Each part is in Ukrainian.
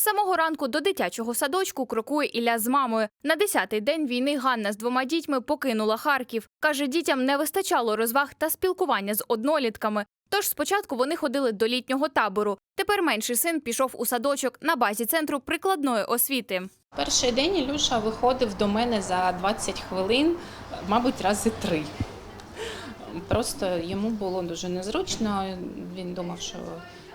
Самого ранку до дитячого садочку крокує Ілля з мамою. На 10-й день війни Ганна з двома дітьми покинула Харків. Каже, дітям не вистачало розваг та спілкування з однолітками. Тож спочатку вони ходили до літнього табору. Тепер менший син пішов у садочок на базі центру прикладної освіти. Перший день Ілюша виходив до мене за 20 хвилин, мабуть, рази три. Просто йому було дуже незручно. Він думав, що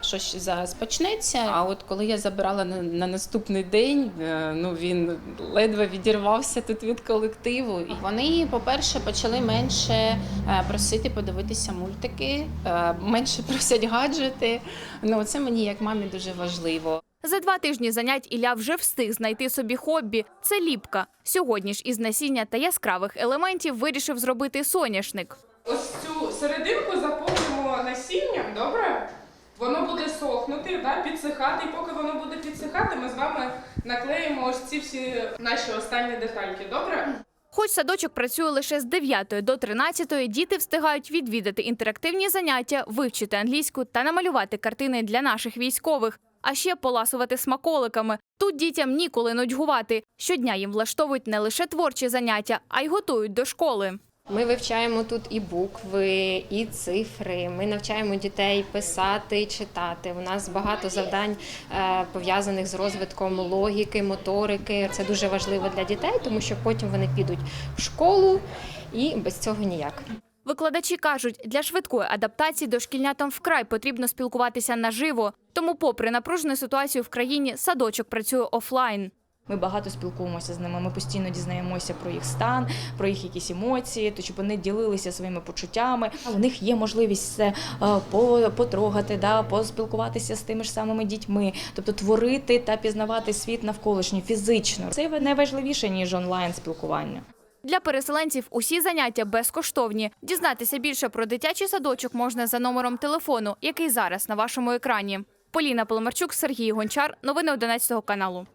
щось зараз почнеться. А от коли я забирала на, на наступний день, е, ну він ледве відірвався тут від колективу. І вони, по-перше, почали менше е, просити подивитися мультики, е, менше просять гаджети. Ну це мені як мамі дуже важливо. За два тижні занять Ілля вже встиг знайти собі хобі. Це ліпка. Сьогодні ж із насіння та яскравих елементів вирішив зробити соняшник. Серединку заповнимо насінням, добре? Воно буде сохнути, да, підсихати, і поки воно буде підсихати, ми з вами наклеїмо ось ці всі наші останні детальки, добре? Хоч садочок працює лише з 9 до 13, діти встигають відвідати інтерактивні заняття, вивчити англійську та намалювати картини для наших військових, а ще поласувати смаколиками. Тут дітям ніколи нудьгувати. Щодня їм влаштовують не лише творчі заняття, а й готують до школи. Ми вивчаємо тут і букви, і цифри. Ми навчаємо дітей писати, читати. У нас багато завдань е, пов'язаних з розвитком логіки, моторики. Це дуже важливо для дітей, тому що потім вони підуть в школу і без цього ніяк. Викладачі кажуть, для швидкої адаптації дошкільнятам вкрай потрібно спілкуватися наживо. Тому, попри напружену ситуацію в країні, садочок працює офлайн. Ми багато спілкуємося з ними. Ми постійно дізнаємося про їх стан, про їх якісь емоції, то щоб вони ділилися своїми почуттями. У них є можливість це е, по- потрогати, да, поспілкуватися з тими ж самими дітьми, тобто творити та пізнавати світ навколишній фізично. Це найважливіше ніж онлайн спілкування. Для переселенців усі заняття безкоштовні. Дізнатися більше про дитячий садочок можна за номером телефону, який зараз на вашому екрані. Поліна Поломарчук, Сергій Гончар. Новини 11 каналу.